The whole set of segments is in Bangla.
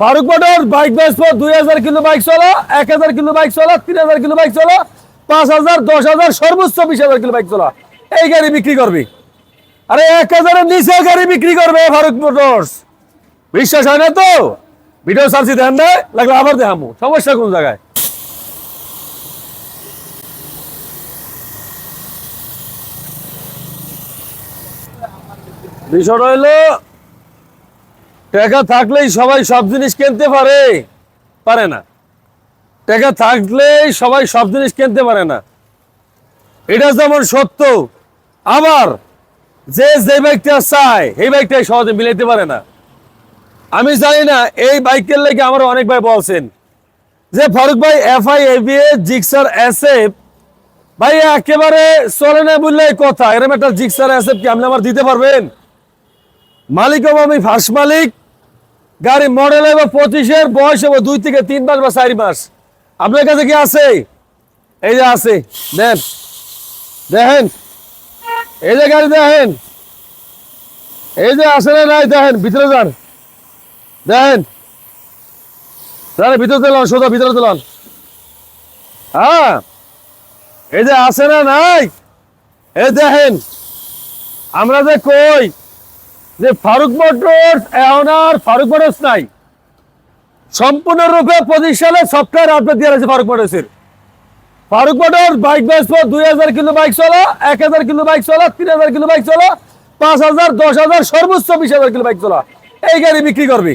ফারুক মোটর বাইক বেচবো দুই হাজার কিলো বাইক চলো, এক হাজার কিলো বাইক চলো, তিন হাজার কিলো বাইক চলো, পাঁচ হাজার, দশ হাজার, সর্বোচ্চ বিশ হাজার কিলো বাইক চলো। এই গাড়ি বিক্রি করবি? আরে এক হাজারের নিচে গাড়ি বিক্রি করবে ফারুক মোটরস। বিশ্বাস হয় না তো? ভিডিও সার্চি দেন না লাগলে আবার দেখামু। সমস্যা কোন জায়গায়? বিষয়টা হইল টাকা থাকলেই সবাই সব জিনিস কিনতে পারে। পারে না। টাকা থাকলেই সবাই সব জিনিস কিনতে পারে না। এটা যেমন সত্য, আবার যে যে বাইকটা চায় এই বাইকটাই সহজে মিলাইতে পারে না। আমি জানি না, এই বাইকের লেগে আমার অনেক ভাই বলছেন যে, ফারুক ভাই, এফআই এবিএ জিক্সার, এসএফ, ভাই, একেবারে চলে না বললে কথা। এরম একটা জিক্সার, এসএফ কি আপনি আমার দিতে পারবেন? মালিক হব আমি ফার্স্ট মালিক। গাড়ি মডেল হবে পঁচিশের, বয়স হবে দুই থেকে তিন মাস বা চারি মাস। আপনার কাছে কি আছে? এই যে আছে। দেন। দেখেন। এই যে গাড়ি দেখেন। এই যে আছে না নাই, দেখেন, ভিতরে যান। দেখেন। তাহলে ভিতরে দিলাম সোজা ভিতরে দিলাম হ্যাঁ। এই যে আছে না নাই? এই দেখেন। আমরা যে কই? যে ফারুক মোটরস এখন আর ফারুক মোটরস নাই। সম্পূর্ণরূপে পঁচিশ সফটওয়্যার আপডেট দিয়ে রয়েছে ফারুক মোটরসের। ফারুক মোটর বাইক বেচবো দুই হাজার কিলো বাইক চলো, এক হাজার কিলো বাইক চলো, তিন হাজার কিলো বাইক চলো, পাঁচ হাজার, দশ হাজার, সর্বোচ্চ বিশ হাজার কিলো বাইক চলো। এই গাড়ি বিক্রি করবি।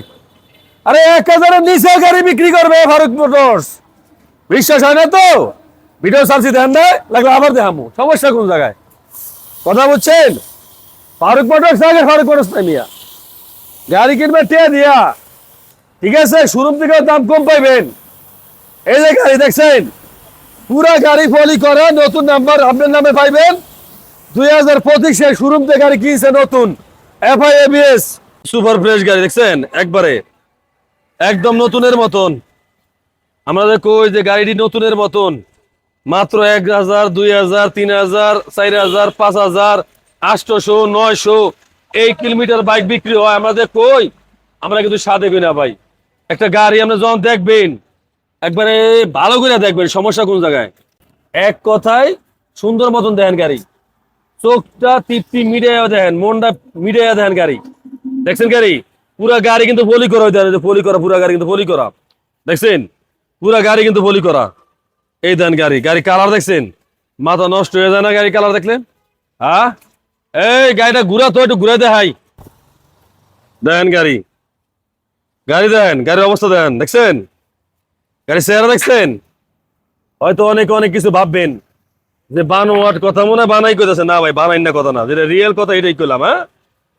আরে এক হাজারের নিচে গাড়ি বিক্রি করবে ফারুক মোটরস। বিশ্বাস হয় না তো? ভিডিও সার্চি দেন না লাগলে আবার দেখামু। সমস্যা কোন জায়গায়? কথা বলছেন? ফারুক মোটরস আগে ফারুক মোটরস নাই মিয়া। গাড়ি কিনবে টে দিয়া। ঠিক আছে, শোরুম থেকে দাম কম পাইবেন। এই যে গাড়ি দেখছেন, পুরা গাড়ি ফলি করে, নতুন নাম্বার আপনার নামে পাইবেন। দুই হাজার পঁচিশে শোরুম থেকে গাড়ি কিনছে নতুন এফআই এবিএস সুপার ফ্রেশ গাড়ি দেখছেন, একবারে, একদম নতুনের মতন। আমাদের কই যে গাড়িটি নতুনের মতন। মাত্র এক হাজার, দুই হাজার, তিন হাজার, চার হাজার, পাঁচ হাজার আটশোশো নয়শো, এই কিলোমিটার বাইক বিক্রি হয়। আমাদের কই? আমরা কিন্তু সাদে না ভাই। একটা গাড়ি আমরা যখন দেখবেন, একবারে ভালো করে দেখবেন, সমস্যা কোন জায়গায়? এক কথায় সুন্দর মতন দেখেন গাড়ি। চোখটা তৃপ্তি মিডিয়া দেখেন মনটা মিডিয়া দেখেন গাড়ি। দেখছেন গাড়ি? পুরা গাড়ি কিন্তু পলি করা হইতে হবে পলি করা, পুরা গাড়ি কিন্তু পলি করা। দেখছেন? পুরা গাড়ি কিন্তু পলি করা। এই দেন গাড়ি গাড়ি কালার দেখছেন? মাথা নষ্ট হয়ে যায় না গাড়ি কালার দেখলেন হ্যাঁ? এই, গাড়িটা ঘুরা তো, একটু ঘুরে দেখাই। দেন গাড়ি। গাড়ি দেন, গাড়ির অবস্থা দেন, দেখছেন? গাড়ি চেহারা দেখছেন? হয়তো অনেকে অনেক কিছু ভাববেন। যে বানোয়াট কথা মনে বানাই কইতেছে, না ভাই, বানাই না কথা না। যেটা রিয়েল কথা, এটাই কইলাম হ্যাঁ?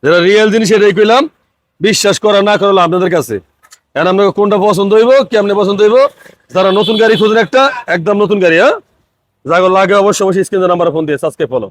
যেটা রিয়েল জিনিস, এটাই কইলাম। বিশ্বাস করা না করল আপনাদের কাছে। এখন আপনাকে কোনটা পছন্দ হইব, কেমনে পছন্দ হইব যারা নতুন গাড়ি খুঁজেন একটা, একদম নতুন গাড়ি হ্যাঁ? যাগো লাগে অবশ্যই অবশ্যই স্ক্রিনের নাম্বার ফোন দিয়ে সাবস্ক্রাইব ফলো